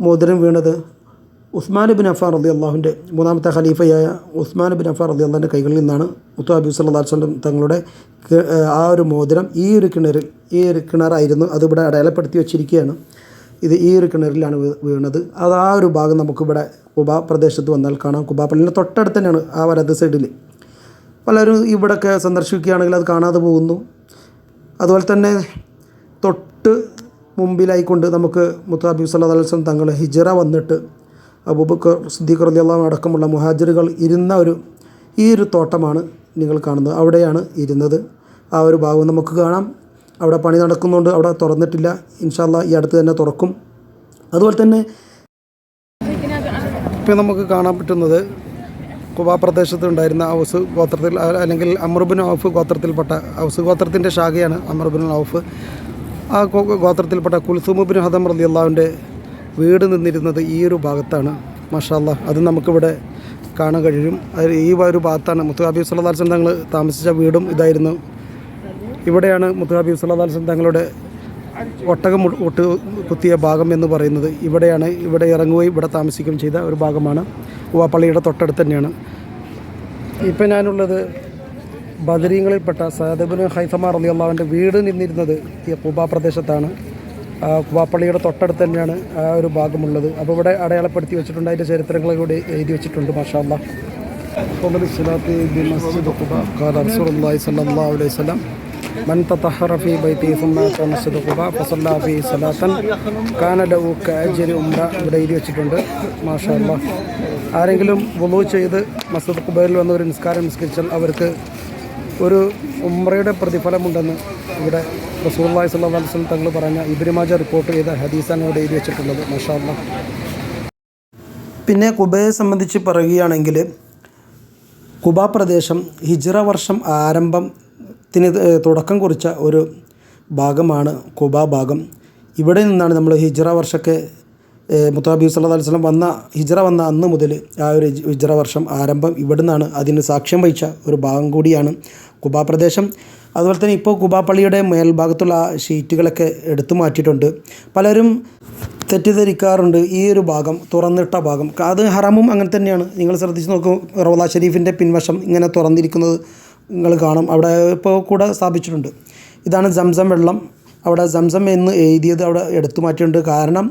മോതിരം വീണത്? ഉസ്മാൻ ബിൻ അഫാർ അലി അള്ളാഹുവിന്റെ മൂന്നാമത്തെ ഖലീഫയായ ഉസ്മാൻ ബിൻ അഫാർ അലി അള്ളാഹിന്റെ കൈകളിൽ നിന്നാണ് മുത്തു ഹബീബ് സല്ലാ തങ്ങളുടെ ആ ഒരു മോതിരം ഈ ഒരു കിണറിൽ ഈ ഒരു കിണറായിരുന്നു. അതിവിടെ അടയാളപ്പെടുത്തി വെച്ചിരിക്കുകയാണ്. ഇത് ഈ ഒരു കിണറിലാണ് വീണത്. അത് ആ ഒരു ഭാഗം നമുക്കിവിടെ കുബ പ്രദേശത്ത് വന്നാൽ കാണാം. കുബ പള്ളിന്റെ തൊട്ടടുത്ത് തന്നെയാണ് ആ വലത് സൈഡിൽ പലരും ഇവിടെയൊക്കെ സന്ദർശിക്കുകയാണെങ്കിൽ അത് കാണാതെ പോകുന്നു. അതുപോലെ തന്നെ തൊട്ട് മുമ്പിലായിക്കൊണ്ട് നമുക്ക് മുത്താബി സല്ലാ അലൈവലം തങ്ങൾ ഹിജറ വന്നിട്ട് അബൂബക്കർ സിദ്ദീഖ് റളിയല്ലാഹു അടക്കമുള്ള മുഹാജിറുകൾ ഇരുന്ന ഒരു ഈ ഒരു തോട്ടമാണ് നിങ്ങൾ കാണുന്നത്. അവിടെയാണ് ഇരുന്നത്. ആ ഒരു ഭാഗം നമുക്ക് കാണാം. അവിടെ പണി നടക്കുന്നുണ്ട് അവിടെ തുറന്നിട്ടില്ല. ഇൻഷാല്ല ഈ അടുത്ത് തന്നെ തുറക്കും. അതുപോലെ തന്നെ ഇപ്പം നമുക്ക് കാണാൻ പറ്റുന്നത് കുബാ പ്രദേശത്തുണ്ടായിരുന്ന ഔസ് ഗോത്രത്തിൽ അല്ലെങ്കിൽ അമറുബിൻ ഔഫ് ഗോത്രത്തിൽപ്പെട്ട ഔസ് ഗോത്രത്തിന്റെ ശാഖയാണ് അമറുബിൻ ഔഫ്. ആ ഗോത്രത്തിൽപ്പെട്ട കുൽസുമുബിൻ ഹദം റലി അള്ളാവിന്റെ വീട് നിന്നിരുന്നത് ഈ ഒരു ഭാഗത്താണ്. മഷാല്ല അത് നമുക്കിവിടെ കാണാൻ കഴിയും. ഈ ഒരു ഭാഗത്താണ്. മുത്തു ഹബീബ് സല്ലാസ്ലം തങ്ങൾ താമസിച്ച വീടും ഇതായിരുന്നു. ഇവിടെയാണ് മുത്തുഹാബി സുല്ലാസ്ലം തങ്ങളുടെ ഒട്ടകം ഒട്ട് കുത്തിയ ഭാഗം എന്ന് പറയുന്നത്. ഇവിടെയാണ് ഇവിടെ ഇറങ്ങുകയും ഇവിടെ താമസിക്കുകയും ചെയ്ത ഒരു ഭാഗമാണ്. പള്ളിയുടെ തൊട്ടടുത്ത് തന്നെയാണ്. ഇപ്പം ഞാനുള്ളത് ബദരീങ്ങളിൽപ്പെട്ട സഹദബിന് ഹൈസമാർ അലി അള്ളാവിന്റെ വീട് നിന്നിരുന്നത് കുബ പ്രദേശത്താണ്. കുബാപ്പള്ളിയുടെ തൊട്ടടുത്ത് തന്നെയാണ് ആ ഒരു ഭാഗമുള്ളത്. അപ്പോൾ ഇവിടെ അടയാളപ്പെടുത്തി വെച്ചിട്ടുണ്ട് അതിന്റെ ചരിത്രങ്ങളെ കൂടി എഴുതി വെച്ചിട്ടുണ്ട് മഷാല്ല മസ്ജിദ് ഖാല റസൂലുള്ളാഹി സ്വല്ലല്ലാഹു അലൈഹി വസല്ലം. رسول الله صلى الله عليه وسلم من تطهر في بيته ثم أتى مسجد قباء فصلى فيه صلاة كان له كأجر ഉംറ ഇവിടെ എഴുതി വെച്ചിട്ടുണ്ട് മാഷാ അല്ലാ ആരെങ്കിലും വുളു ചെയ്ത് മസ്ജിദ് ഖുബൈറിൽ വന്ന് ഒരു നിസ്കാരം നിസ്കരിച്ചാൽ അവർക്ക് ഒരു ഉംറയുടെ പ്രതിഫലമുണ്ടെന്ന് ഇവിടെ റസൂല്ലായി സല്ലാ വസ്ലം തങ്ങൾ പറഞ്ഞ ഇബ്രിമാജ റിപ്പോർട്ട് ചെയ്ത ഹദീസാണ് ഇവിടെ എഴുതി വെച്ചിട്ടുള്ളത് മാഷാ അല്ലാ പിന്നെ കുബയെ സംബന്ധിച്ച് പറയുകയാണെങ്കിൽ കുബ പ്രദേശം ഹിജ്റ വർഷം ആരംഭത്തിന് ഏഹ് തുടക്കം കുറിച്ച ഒരു ഭാഗമാണ് കുബ ഭാഗം. ഇവിടെ നിന്നാണ് നമ്മൾ ഹിജ്റ വർഷമൊക്കെ മുത്താബി സല്ലാ അലൈഹി വന്ന ഹിജ്റ വന്ന അന്ന് മുതൽ ആ ഒരു ഹിജ്റ വർഷം ആരംഭം ഇവിടെ നിന്നാണ് അതിന് സാക്ഷ്യം വഹിച്ച ഒരു ഭാഗം കൂടിയാണ് കുബ പ്രദേശം. അതുപോലെ തന്നെ ഇപ്പോൾ കുബ പള്ളിയുടെ മേൽഭാഗത്തുള്ള ഷീറ്റുകളൊക്കെ എടുത്തു മാറ്റിയിട്ടുണ്ട്. പലരും തെറ്റിദ്ധരിക്കാറുണ്ട് ഈ ഒരു ഭാഗം തുറന്നിട്ട ഭാഗം. അത് ഹറമും അങ്ങനെ തന്നെയാണ്. നിങ്ങൾ ശ്രദ്ധിച്ച് നോക്കും റോള ഷെരീഫിന്റെ പിൻവശം ഇങ്ങനെ തുറന്നിരിക്കുന്നത്. നിങ്ങൾ കാണും. അവിടെ ഇപ്പോൾ കൂടെ സ്ഥാപിച്ചിട്ടുണ്ട്. ഇതാണ് സംസം വെള്ളം. അവിടെ സംസം എന്ന് എഴുതിയത് അവിടെ എടുത്തു മാറ്റിയിട്ടുണ്ട്. കാരണം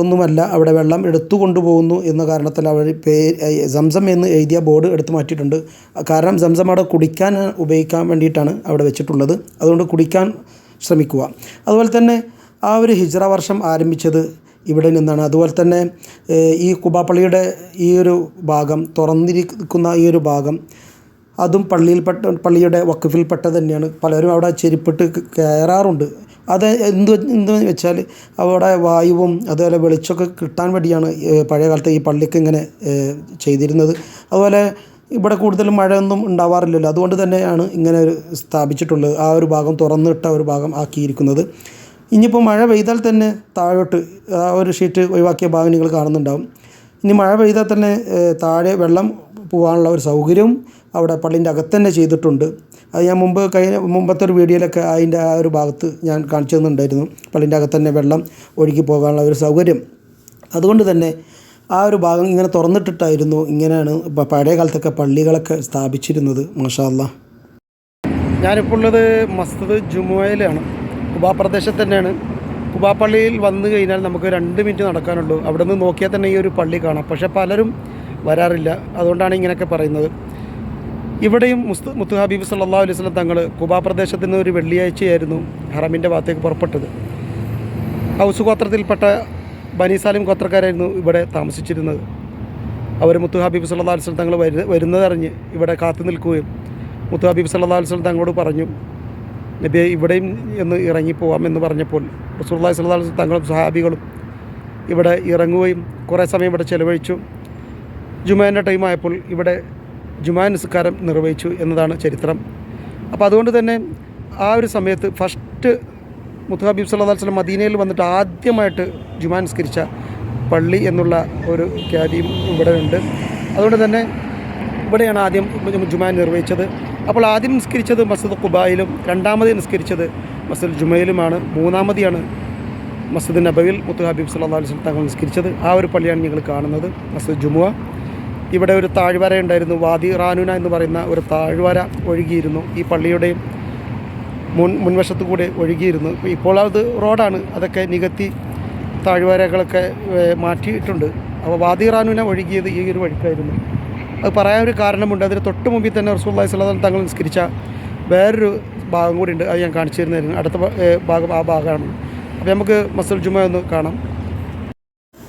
ഒന്നുമല്ല അവിടെ വെള്ളം എടുത്തു കൊണ്ടുപോകുന്നു എന്ന കാരണത്തിൽ അവർ പേ സംസം എന്ന് എഴുതിയ ബോർഡ് എടുത്തു മാറ്റിയിട്ടുണ്ട്. കാരണം സംസം അവിടെ കുടിക്കാൻ ഉപയോഗിക്കാൻ വേണ്ടിയിട്ടാണ് അവിടെ വെച്ചിട്ടുള്ളത്. അതുകൊണ്ട് കുടിക്കാൻ ശ്രമിക്കുക. അതുപോലെ തന്നെ ആ ഒരു ഹിജ്റ വർഷം ആരംഭിച്ചത് ഇവിടെ നിന്നാണ്. അതുപോലെ തന്നെ ഈ കുബാപ്പള്ളിയുടെ ഈ ഒരു ഭാഗം തുറന്നിരിക്കുന്ന ഈ ഒരു ഭാഗം അതും പള്ളിയിൽപ്പെട്ട പള്ളിയുടെ വക്കഫിൽപ്പെട്ട തന്നെയാണ്. പലരും അവിടെ ചെരിപ്പിട്ട് കയറാറുണ്ട്. അത് എന്ത് എന്തെന്ന് വെച്ചാൽ അവിടെ വായുവും അതുപോലെ വെളിച്ചമൊക്കെ കിട്ടാൻ വേണ്ടിയാണ് പഴയ കാലത്ത് ഈ പള്ളിക്ക് ഇങ്ങനെ ചെയ്തിരുന്നത്. അതുപോലെ ഇവിടെ കൂടുതലും മഴയൊന്നും ഉണ്ടാവാറില്ലല്ലോ. അതുകൊണ്ട് തന്നെയാണ് ഇങ്ങനെ ഒരു സ്ഥാപിച്ചിട്ടുള്ളത്. ആ ഒരു ഭാഗം തുറന്നിട്ട ഒരു ഭാഗം ആക്കിയിരിക്കുന്നത്. ഇനിയിപ്പോൾ മഴ പെയ്താൽ തന്നെ താഴോട്ട് ആ ഒരു ഷീറ്റ് ഒഴിവാക്കിയ ഭാഗം നിങ്ങൾ കാണുന്നുണ്ടാവും. ഇനി മഴ പെയ്താൽ തന്നെ താഴെ വെള്ളം പോകാനുള്ള ഒരു സൗകര്യവും അവിടെ പള്ളിന്റെ അകത്ത് തന്നെ ചെയ്തിട്ടുണ്ട്. അത് ഞാൻ മുമ്പ് കഴിഞ്ഞ മുമ്പത്തെ ഒരു വീഡിയോയിലൊക്കെ അതിന്റെ ആ ഒരു ഭാഗത്ത് ഞാൻ കാണിച്ചു തന്നിട്ടുണ്ടായിരുന്നു. പള്ളിന്റെ അകത്ത് തന്നെ വെള്ളം ഒഴുകി പോകാനുള്ള ഒരു സൗകര്യം. അതുകൊണ്ട് തന്നെ ആ ഒരു ഭാഗം ഇങ്ങനെ തുറന്നിട്ടിട്ടായിരുന്നു ഇങ്ങനെയാണ് പഴയ കാലത്തൊക്കെ പള്ളികളൊക്കെ സ്ഥാപിച്ചിരുന്നത്. മാഷാല്ല ഞാനിപ്പോൾ ഉള്ളത് മസ്തദ് ജുമുവയിലാണ്. കുബാ പ്രദേശത്ത് തന്നെയാണ്. കുബാ പള്ളിയിൽ വന്നു കഴിഞ്ഞാൽ നമുക്ക് രണ്ട് മിനിറ്റ് നടക്കാനുള്ളൂ. അവിടെ നിന്ന് നോക്കിയാൽ തന്നെ ഈ ഒരു പള്ളി കാണാം. പക്ഷേ പലരും വരാറില്ല. അതുകൊണ്ടാണ് ഇങ്ങനെയൊക്കെ പറയുന്നത്. ഇവിടെയും മുസ്തു മുത്തു ഹബീബ് സല്ലാ അലൈഹി സ്വലം തങ്ങൾ കുബാ പ്രദേശത്ത് നിന്ന് ഒരു വെള്ളിയാഴ്ചയായിരുന്നു ഹറമിന്റെ ഭാഗത്തേക്ക് പുറപ്പെട്ടത്. ഹൗസ് ഗോത്രത്തിൽപ്പെട്ട ബനീസാലിം ഗോത്രക്കാരായിരുന്നു ഇവിടെ താമസിച്ചിരുന്നത്. അവർ മുത്തു ഹബീബ് സല്ലാ അലൈഹി സ്വലം തങ്ങൾ വരു വരുന്നതറിഞ്ഞ് ഇവിടെ കാത്തു നിൽക്കുകയും മുത്തു ഹബീബ് സല്ലാ അലൈഹി സ്വലം തങ്ങളോട് പറഞ്ഞു നബിയെ ഇവിടെയും എന്ന് ഇറങ്ങിപ്പോവാം എന്ന് പറഞ്ഞപ്പോൾ റസൂല്ലാഹി സ്വല്ലാ അലൈഹി തങ്ങളും സഹാബികളും ഇവിടെ ഇറങ്ങുകയും കുറേ സമയം ഇവിടെ ചെലവഴിച്ചു. ജുമാന്റെ ടൈമായപ്പോൾ ഇവിടെ ജുമാ നിസ്കാരം നിർവഹിച്ചു എന്നതാണ് ചരിത്രം. അപ്പോൾ അതുകൊണ്ട് തന്നെ ആ ഒരു സമയത്ത് ഫസ്റ്റ് മുത്തഹബീബ് സല്ലാ വസ്ലം മദീനയിൽ വന്നിട്ട് ആദ്യമായിട്ട് ജുമാൻ നിസ്കരിച്ച പള്ളി എന്നുള്ള ഒരു ഖ്യാതിയും ഇവിടെ ഉണ്ട്. അതുകൊണ്ട് തന്നെ ഇവിടെയാണ് ആദ്യം ജുമാൻ നിർവഹിച്ചത്. അപ്പോൾ ആദ്യം നിസ്കരിച്ചത് മസ്ജിദ് ഖുബായിലും രണ്ടാമത് നിസ്കരിച്ചത് മസ്ജിദ് ജുമയിലുമാണ് മൂന്നാമതിയാണ് മസ്ജിദ് നബവിൽ മുത്തു സല്ലാ അലൈഹി തങ്ങൾ നിസ്കരിച്ചത്. ആ ഒരു പള്ളിയാണ് ഞങ്ങൾ കാണുന്നത് മസ്ജിദ് ജുമുഅ. ഇവിടെ ഒരു താഴ്വര ഉണ്ടായിരുന്നു. വാദി റാനുന എന്ന് പറയുന്ന ഒരു താഴ്വര ഒഴുകിയിരുന്നു. ഈ പള്ളിയുടെയും മുൻ മുൻവശത്തു കൂടെ ഒഴുകിയിരുന്നു. ഇപ്പോൾ- അത് റോഡാണ്. അതൊക്കെ നികത്തി താഴ്വരകളൊക്കെ മാറ്റിയിട്ടുണ്ട്. അപ്പോൾ വാദി റാനുന ഒഴുകിയത് ഈ ഒരു വഴിക്കായിരുന്നു. അത് പറയാൻ ഒരു കാരണമുണ്ട്. അതിന് തൊട്ട് മുമ്പിൽ തന്നെ റസൂള്ളി സ്വലാം തങ്ങൾ നിസ്കരിച്ച വേറൊരു ഭാഗം കൂടി ഉണ്ട്. അത് ഞാൻ കാണിച്ചു തരുന്നതായിരുന്നു. അടുത്ത ഭാഗം ആ ഭാഗമാണ്. അപ്പോൾ നമുക്ക് മസൽ ജുമ ഒന്ന് കാണാം.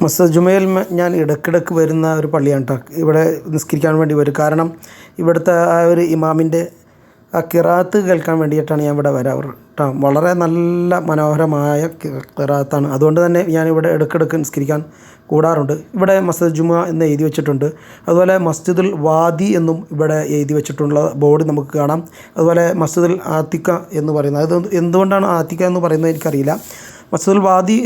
മസ്ജിദ് ജുമയിൽ ഞാൻ ഇടയ്ക്കിടയ്ക്ക് വരുന്ന ഒരു പള്ളിയാണ് കേട്ടോ ഇവിടെ നിസ്കരിക്കാൻ വേണ്ടി വരും. കാരണം ഇവിടുത്തെ ആ ഒരു ഇമാമിന്റെ ആ കിറാത്ത് കേൾക്കാൻ വേണ്ടിയിട്ടാണ് ഞാൻ ഇവിടെ വരാറ് കേട്ടോ വളരെ നല്ല മനോഹരമായ കിറാത്താണ്. അതുകൊണ്ട് തന്നെ ഞാൻ ഇവിടെ ഇടയ്ക്കിടയ്ക്ക് നിസ്കരിക്കാൻ കൂടാറുണ്ട്. ഇവിടെ മസ്ജിദ് ജുമ എന്ന് എഴുതി വെച്ചിട്ടുണ്ട്. അതുപോലെ മസ്ജിദുൽ വാദി എന്നും ഇവിടെ എഴുതി വെച്ചിട്ടുള്ള ബോർഡ് നമുക്ക് കാണാം. അതുപോലെ മസ്ജിദുൽ ആത്തിക്ക എന്ന് പറയുന്നത്. അത് എന്തുകൊണ്ടാണ് ആത്തിക്ക എന്ന് പറയുന്നത് എനിക്കറിയില്ല. മസ്ജിദുൽ വാദി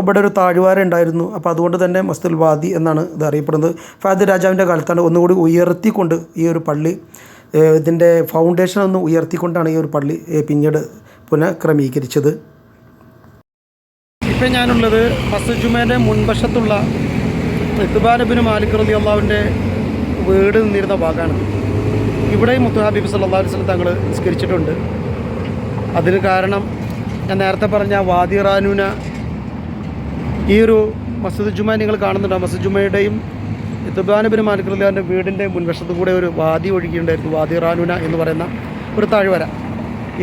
അവിടെ ഒരു താഴ്വാര ഉണ്ടായിരുന്നു. അപ്പോൾ അതുകൊണ്ട് തന്നെ മസ്ജിദുൽ വാദി എന്നാണ് ഇത് അറിയപ്പെടുന്നത്. ഫാദർ രാജാവിന്റെ കാലത്താണ് ഒന്നുകൂടി ഉയർത്തിക്കൊണ്ട് ഈ ഒരു പള്ളി ഇതിന്റെ ഫൗണ്ടേഷൻ ഒന്ന് ഉയർത്തിക്കൊണ്ടാണ് ഈ ഒരു പള്ളി പിന്നീട് പുനഃക്രമീകരിച്ചത്. ഇപ്പം ഞാനുള്ളത് മസ്ജിദ് മുൻവശത്തുള്ള ഇത്തുബാനബിന് മാലിക് അള്ളാവിന്റെ വീട് നിന്നിരുന്ന ഭാഗമാണ്. ഇവിടെയും മുത്തു ഹബീബ് സല്ലാ അലൈഹി സ്വലം തങ്ങൾ നിസ്കരിച്ചിട്ടുണ്ട്. അതിന് കാരണം ഞാൻ നേരത്തെ പറഞ്ഞ വാദി റാനൂന ഈ ഒരു മസ്ജിദ് ജുമ നിങ്ങൾ കാണുന്നുണ്ടോ? മസ്ജിദ് ജുമയുടെയും ഇത്തുബാനബിന് മാലിക് റലിയാന്റെ വീടിന്റെ മുൻവശത്തു കൂടെ ഒരു വാദി ഒഴുകിയുണ്ടായിരുന്നു വാദി റാനുന എന്ന് പറയുന്ന ഒരു താഴ്വര.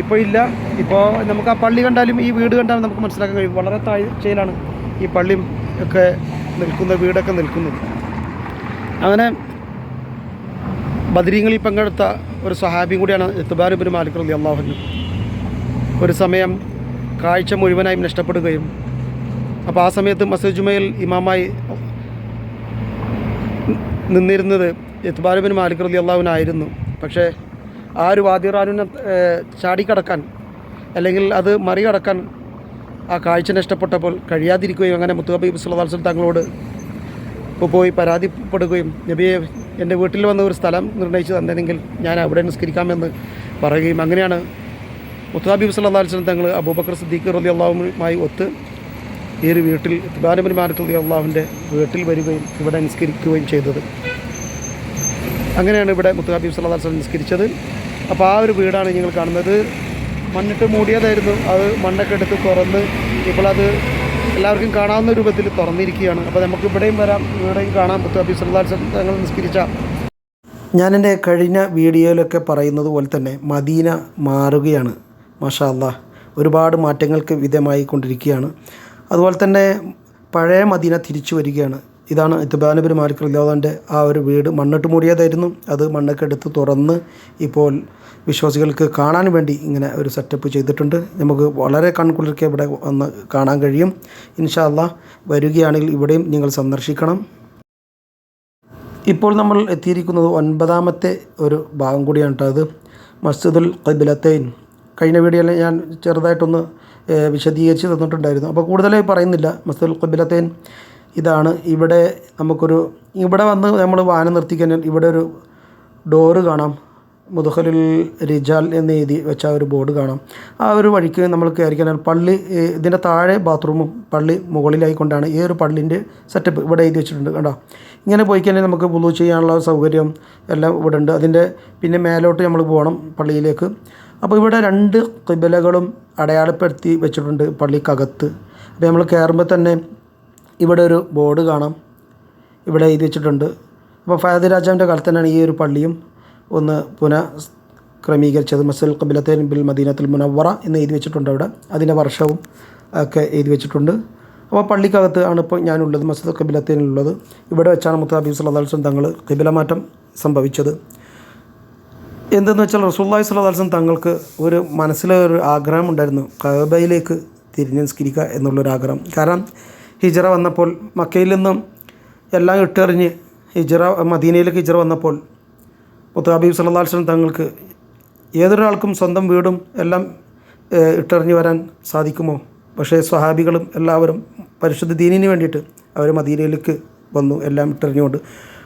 ഇപ്പോൾ ഇല്ല. ഇപ്പോൾ നമുക്ക് ആ പള്ളി കണ്ടാലും ഈ വീട് കണ്ടാലും നമുക്ക് മനസ്സിലാക്കാൻ കഴിയും. വളരെ താഴ്ചയിലാണ് ഈ പള്ളിയും ഒക്കെ നിൽക്കുന്ന വീടൊക്കെ നിൽക്കുന്നത്. അങ്ങനെ ബദരീങ്ങളിൽ പങ്കെടുത്ത ഒരു സഹാബിയും കൂടിയാണ് ഇത്തുബാനുബിൻ മാലിക് റലി അള്ളാഹുനും ഒരു സമയം കാഴ്ച മുഴുവനായും നഷ്ടപ്പെടുകയും അപ്പോൾ ആ സമയത്ത് മസൂദ് ജുമയിൽ ഇമാമായി നിന്നിരുന്നത് എത്ബാലുബിൻ മാലിക് റലി അള്ളാഹുവിനായിരുന്നു പക്ഷേ ആ ഒരു വാദിറാനുവിനെ ചാടിക്കടക്കാൻ അല്ലെങ്കിൽ അത് മറികടക്കാൻ ആ കാഴ്ച നഷ്ടപ്പെട്ടപ്പോൾ കഴിയാതിരിക്കുകയും അങ്ങനെ മുത്തുഹബീബ് സുല്ലാസ്ലം തങ്ങളോട് ഇപ്പോൾ പോയി പരാതിപ്പെടുകയും നബിയെ എന്റെ വീട്ടിൽ വന്ന ഒരു സ്ഥലം നിർണയിച്ച് തന്നെങ്കിൽ ഞാൻ അവിടെ നിസ്കരിക്കാമെന്ന് പറയുകയും അങ്ങനെയാണ് മുത്തഹാബീബ് സല്ലാ അലിസ്ലം തങ്ങൾ അബൂബക്കർ സിദ്ദീഖ് റലി അള്ളാഹുമായി ഒത്ത് ഈ ഒരു വീട്ടിൽ ഇത്ബാനബിൻ മാലിക് റലി അള്ളാഹുവിന്റെ വീട്ടിൽ വരികയും ഇവിടെ നിസ്കരിക്കുകയും ചെയ്തത്. അങ്ങനെയാണ് ഇവിടെ മുത്തഹാബീബ് സല്ലാ വസ്ലം നിസ്കരിച്ചത്. അപ്പോൾ ആ ഒരു വീടാണ് നിങ്ങൾ കാണുന്നത്. മണ്ണിട്ട് മൂടിയതായിരുന്നു. അത് മണ്ണൊക്കെ എടുത്ത് തുറന്ന് ഇപ്പോൾ അത് എല്ലാവർക്കും കാണാവുന്ന രൂപത്തിൽ തുറന്നിരിക്കുകയാണ്. അപ്പോൾ നമുക്ക് ഇവിടെയും വരാം ഇവിടെയും കാണാം. മുത്തഹാബീബ് സല്ലാ വസ്ലം തങ്ങൾ നിസ്കരിച്ച ഞാനെന്റെ കഴിഞ്ഞ വീഡിയോയിലൊക്കെ പറയുന്നത് പോലെ തന്നെ മദീന മാറുകയാണ്. മാഷാ ഒരുപാട് മാറ്റങ്ങൾക്ക് വിധേയമായി കൊണ്ടിരിക്കുകയാണ് അതുപോലെ തന്നെ പഴയ മദീന തിരിച്ചു വരികയാണ്. ഇതാണ് ഇത്തുബാനബിൻ മാലിക് റിയാദാന്റെ ആ ഒരു വീട്. മണ്ണിട്ട് മൂടിയതായിരുന്നു. അത് മണ്ണൊക്കെ എടുത്ത് തുറന്ന് ഇപ്പോൾ വിശ്വാസികൾക്ക് കാണാൻ വേണ്ടി ഇങ്ങനെ ഒരു സെറ്റപ്പ് ചെയ്തിട്ടുണ്ട്. നമുക്ക് വളരെ കൺകുളിർക്കെ ഇവിടെ വന്ന് കാണാൻ കഴിയും. ഇൻഷാല്ല വരികയാണെങ്കിൽ ഇവിടെയും നിങ്ങൾ സന്ദർശിക്കണം. ഇപ്പോൾ നമ്മൾ എത്തിയിരിക്കുന്നത് ഒൻപതാമത്തെ ഒരു ഭാഗം കൂടിയാണ് കേട്ടോ അത്. മസ്ജിദുൽ ഖിബ്ലത്തൈൻ. കഴിഞ്ഞ വീഡിയോയിൽ ഞാൻ ചെറുതായിട്ടൊന്ന് വിശദീകരിച്ച് തന്നിട്ടുണ്ടായിരുന്നു. അപ്പോൾ കൂടുതലായി പറയുന്നില്ല. മസ്തുൽ കുബിലത്തേൻ ഇതാണ്. ഇവിടെ നമുക്കൊരു ഇവിടെ വന്ന് നമ്മൾ വാഹനം നിർത്തിക്കഴിഞ്ഞാൽ ഇവിടെ ഒരു ഡോറ് കാണാം. മുദഖലുൽ റിജാൽ എന്ന് എഴുതി വെച്ച ഒരു ബോർഡ് കാണാം. ആ ഒരു വഴിക്ക് നമ്മൾ കയറി പള്ളി ഇതിന്റെ താഴെ ബാത്റൂമും പള്ളി മുകളിലായിക്കൊണ്ടാണ് ഈ ഒരു പള്ളിന്റെ സെറ്റപ്പ് ഇവിടെ എഴുതി വെച്ചിട്ടുണ്ട് കണ്ടോ? ഇങ്ങനെ പോയി കഴിഞ്ഞാൽ നമുക്ക് പുതു ചെയ്യാനുള്ള സൗകര്യം എല്ലാം ഇവിടെ ഉണ്ട്. അതിന്റെ പിന്നെ മേലോട്ട് നമ്മൾ പോകണം പള്ളിയിലേക്ക്. അപ്പോൾ ഇവിടെ രണ്ട് കിബിലകളും അടയാളപ്പെടുത്തി വെച്ചിട്ടുണ്ട് പള്ളിക്കകത്ത്. അപ്പോൾ നമ്മൾ കയറുമ്പോൾ തന്നെ ഇവിടെ ഒരു ബോർഡ് കാണാം. ഇവിടെ എഴുതി വെച്ചിട്ടുണ്ട്. അപ്പോൾ ഫയദ് രാജാവിന്റെ കാലത്ത് തന്നെയാണ് ഈ ഒരു പള്ളിയും ഒന്ന് പുനഃ ക്രമീകരിച്ചത് മസൽ കബിലത്തേൻ ബിൽ മദീനത്തിൽ മുനവറ എന്ന് എഴുതി വെച്ചിട്ടുണ്ട് അവിടെ. അതിന്റെ വർഷവും ഒക്കെ എഴുതി വെച്ചിട്ടുണ്ട്. അപ്പോൾ പള്ളിക്കകത്ത് ആണ് ഇപ്പോൾ ഞാനുള്ളത് മസ്ജിദ് കബിലത്തേനുള്ളത് ഇവിടെ വെച്ചാണ് മുത്ത ഹബീബ് തങ്ങൾ കബില മാറ്റം സംഭവിച്ചത്. എന്തെന്ന് വെച്ചാൽ റസൂല്ലായി സ്വലാസം തങ്ങൾക്ക് ഒരു മനസ്സിലെ ഒരു ആഗ്രഹം ഉണ്ടായിരുന്നു. കബയിലേക്ക് തിരിഞ്ഞ് നിസ്കരിക്കുക എന്നുള്ളൊരു ആഗ്രഹം. കാരണം ഹിജറ വന്നപ്പോൾ മക്കയിൽ നിന്നും എല്ലാം ഇട്ടെറിഞ്ഞ് ഹിജറ മദീനയിലേക്ക് ഹിജറ വന്നപ്പോൾ മുത്ത ഹബീബ് സല്ലാ വസ്ലം തങ്ങൾക്ക് ഏതൊരാൾക്കും സ്വന്തം വീടും എല്ലാം ഇട്ടറിഞ്ഞ് വരാൻ സാധിക്കുമോ? പക്ഷേ സ്വഹാബികളും എല്ലാവരും പരിശുദ്ധ ദീനിന് വേണ്ടിയിട്ട് അവർ മദീനയിലേക്ക് വന്നു എല്ലാം ഇട്ടെറിഞ്ഞുകൊണ്ട്.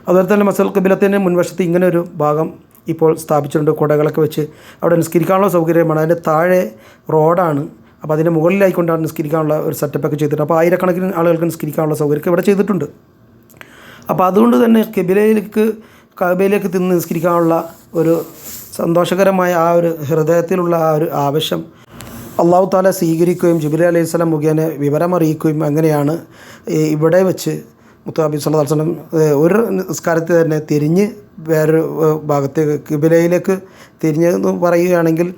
അതുപോലെ തന്നെ മസൽ കബിലത്തിന്റെ മുൻവശത്ത് ഇങ്ങനെ ഒരു ഭാഗം ഇപ്പോൾ സ്ഥാപിച്ചിട്ടുണ്ട് കുടകളൊക്കെ വെച്ച്. അവിടെ നിസ്കരിക്കാനുള്ള സൗകര്യമാണ്. അതിന്റെ താഴെ റോഡാണ്. അപ്പോൾ അതിന്റെ മുകളിലായിക്കൊണ്ടാണ് നിസ്കരിക്കാനുള്ള ഒരു സെറ്റപ്പൊക്കെ ചെയ്തിട്ട്. അപ്പോൾ ആയിരക്കണക്കിന് ആളുകൾക്ക് നിസ്കരിക്കാനുള്ള സൗകര്യമൊക്കെ ഇവിടെ ചെയ്തിട്ടുണ്ട്. അപ്പോൾ അതുകൊണ്ട് തന്നെ കബിലയിലേക്ക് കബയിലേക്ക് തിന്ന് നിസ്കരിക്കാനുള്ള ഒരു സന്തോഷകരമായ ആ ഒരു ഹൃദയത്തിലുള്ള ആ ഒരു ആവശ്യം അള്ളാഹു താല സ്വീകരിക്കുകയും ജിബിലി അലൈഹി സ്വലം മുഖേന വിവരമറിയിക്കുകയും അങ്ങനെയാണ്. ഇവിടെ വെച്ച് മുത്താബി സല്ലാ വസ്ലം ഒരു നിസ്കാരത്തിൽ തന്നെ തിരിഞ്ഞ് വേറൊരു ഭാഗത്തേക്ക് കിബിലയിലേക്ക് തിരിഞ്ഞെന്ന് പറയുകയാണെങ്കിൽ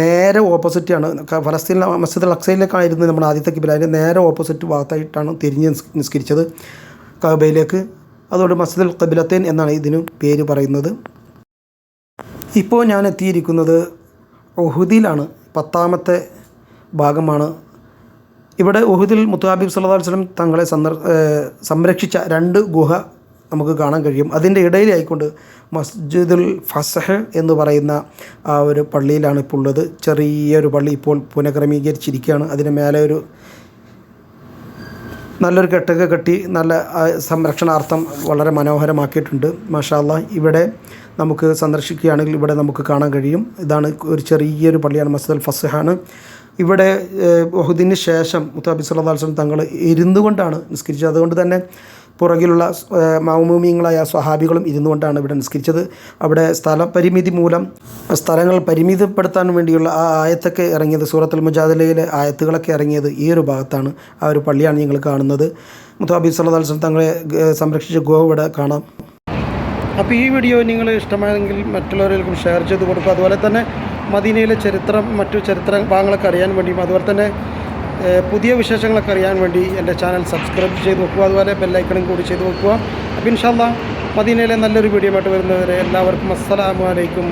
നേരെ ഓപ്പോസിറ്റാണ്. ഫലസ്തീൻ മസ്ജിദ് അക്സയിലേക്കായിരുന്നു നമ്മുടെ ആദ്യത്തെ കിബില. അതിന്റെ നേരെ ഓപ്പോസിറ്റ് ഭാഗത്തായിട്ടാണ് തിരിഞ്ഞ് നിസ്കരിച്ചത് കബയിലേക്ക് അതുകൊണ്ട് മസ്ജിദ് അൽ കബിലത്തേൻ എന്നാണ് ഇതിന് പേര് പറയുന്നത്. ഇപ്പോൾ ഞാൻ എത്തിയിരിക്കുന്നത് ഒഹുദിയിലാണ് പത്താമത്തെ ഭാഗമാണ്. ഇവിടെ ഉഹുദിൽ മുത്താബിബ് സല്ലാ വസല്ലം തങ്ങളെ സന്ദർ സംരക്ഷിച്ച രണ്ട് ഗുഹ നമുക്ക് കാണാൻ കഴിയും. അതിന്റെ ഇടയിലായിക്കൊണ്ട് മസ്ജിദുൽ ഫസഹ് എന്ന് പറയുന്ന ആ ഒരു പള്ളിയിലാണ് ഇപ്പോൾ ഉള്ളത്. ചെറിയൊരു പള്ളി ഇപ്പോൾ പുനഃക്രമീകരിച്ചിരിക്കുകയാണ്. അതിന് മേലെ ഒരു നല്ലൊരു കെട്ടൊക്കെ കെട്ടി നല്ല സംരക്ഷണാർത്ഥം വളരെ മനോഹരമാക്കിയിട്ടുണ്ട്. മാഷാല്ല ഇവിടെ നമുക്ക് സന്ദർശിക്കുകയാണെങ്കിൽ ഇവിടെ നമുക്ക് കാണാൻ കഴിയും. ഇതാണ് ഒരു ചെറിയൊരു പള്ളിയാണ് മസ്ജിദുൽ ഫസഹാണ് ഇവിടെ ബഹുദിന് ശേഷം മുത്താബി അലൈഹി വസല്ലം തങ്ങൾ ഇരുന്നു കൊണ്ടാണ് നിസ്കരിച്ചത്. അതുകൊണ്ട് തന്നെ പുറകിലുള്ള മൗമൂമിയങ്ങളായ സ്വഹാബികളും ഇരുന്നു കൊണ്ടാണ് ഇവിടെ നിസ്കരിച്ചത്. അവിടെ സ്ഥല പരിമിതി മൂലം സ്ഥലങ്ങൾ പരിമിതപ്പെടുത്താൻ വേണ്ടിയുള്ള ആ ആയത്തൊക്കെ ഇറങ്ങിയത് സൂറത്തുൽ മുജാദിലയിലെ ആയത്തുകളൊക്കെ ഇറങ്ങിയത് ഈ ഒരു ഭാഗത്താണ് ആ ഒരു പള്ളിയാണ് ഞങ്ങൾ കാണുന്നത്. മുത്താബി അലൈഹി തങ്ങളെ സംരക്ഷിച്ച ഗോ ഇവിടെ കാണാം. അപ്പോൾ ഈ വീഡിയോ നിങ്ങൾ ഇഷ്ടമായെങ്കിൽ മറ്റുള്ളവരിലേക്കും ഷെയർ ചെയ്ത് കൊടുക്കുക. അതുപോലെ തന്നെ മദീനയിലെ ചരിത്രം മറ്റു ചരിത്ര ഭാഗങ്ങളൊക്കെ അറിയാൻ വേണ്ടിയും അതുപോലെ തന്നെ പുതിയ വിശേഷങ്ങളൊക്കെ അറിയാൻ വേണ്ടി എന്റെ ചാനൽ സബ്സ്ക്രൈബ് ചെയ്ത് വെക്കുക. അതുപോലെ ബെല്ലൈക്കണും കൂടി ചെയ്ത് നോക്കുക അപ്പം ഇൻഷാല്ല മദീനയിലെ നല്ലൊരു വീഡിയോ ആയിട്ട് വരുന്നവരെ എല്ലാവർക്കും അസ്സലാമു അലൈക്കും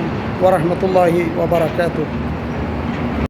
വറഹ്മത്തുള്ളാഹി വബറകാതുഹു.